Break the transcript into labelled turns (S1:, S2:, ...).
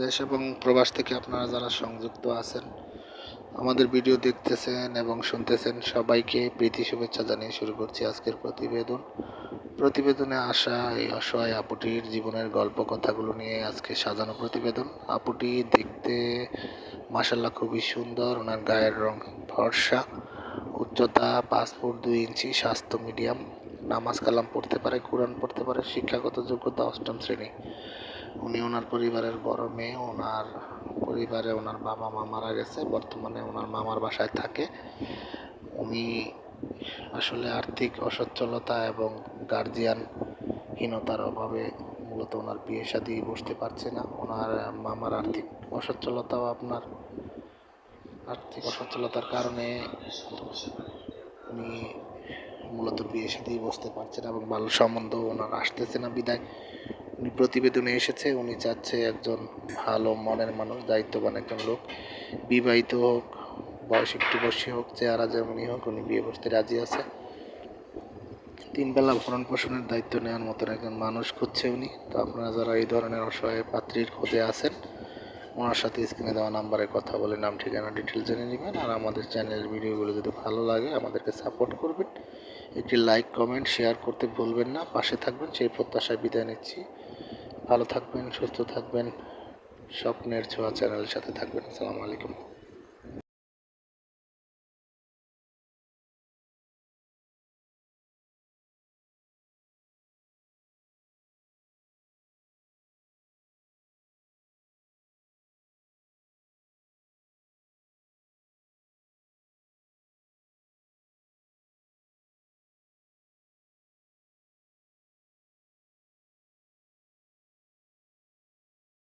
S1: দেশ এবং প্রবাস থেকে আপনারা যারা সংযুক্ত আছেন, আমাদের ভিডিও দেখতেছেন এবং শুনতেছেন, সবাইকে প্রীতি শুভেচ্ছা জানিয়ে শুরু করছি আজকের প্রতিবেদন। প্রতিবেদনে আসা এই অসহায় আপুটির জীবনের গল্প কথাগুলো নিয়ে আজকে সাজানো প্রতিবেদন। আপুটি দেখতে মাসাল্লাহ খুবই সুন্দর, ওনার গায়ের রং ফর্সা, উচ্চতা পাঁচ ফুট দুই ইঞ্চি, স্বাস্থ্য মিডিয়াম, নামাজ কালাম পড়তে পারে, কোরআন পড়তে পারে, শিক্ষাগত যোগ্যতা অষ্টম শ্রেণি। উনি ওনার পরিবারের বড় মেয়ে, ওনার পরিবারে ওনার বাবা মা মারা গেছে, বর্তমানে ওনার মামার বাসায় থাকে। উনি আসলে আর্থিক অসচ্ছলতা এবং গার্জিয়ানহীনতার অভাবে মূলত ওনার বিয়ে শাদি বসতে পারছে না। ওনার মামার আর্থিক অসচ্ছলতাও আপনার আর্থিক অসচ্ছলতার কারণে উনি মূলত বিয়ে শাদি বসতে পারছে না এবং ভালো সম্বন্ধ ওনার আসতেছে না বিদায়। উনি প্রতিবেদনে এসেছে, উনি চাচ্ছে একজন ভালো মনের মানুষ, দায়িত্ববান একজন লোক। বিবাহিত হোক, বয়স একটু বেশি হোক, চেহারা যেমনই হোক, উনি বিয়ে বসতে রাজি আছে। তিন বেলা ভরণ পোষণের দায়িত্ব নেওয়ার মতন একজন মানুষ খুঁজছে উনি। তো আপনারা যারা এই ধরনের অসহায় পাত্রীর খোঁজে আছেন, ওনার সাথে স্ক্রিনে দেওয়া নাম্বারে কথা বলে নাম, ঠিকানা ডিটেল জেনে নেবেন। আর আমাদের চ্যানেলের ভিডিওগুলো যদি ভালো লাগে, আমাদেরকে সাপোর্ট করবেন। একটি লাইক কমেন্ট শেয়ার করতে ভুলবেন না। পাশে থাকবেন, সেই প্রত্যাশায় বিদায় নিচ্ছি। ভালো থাকবেন সুস্থ থাকবেন। স্বপ্নের ছোঁয়া চ্যানেলের সাথে থাকবেন। আসসালামু আলাইকুম।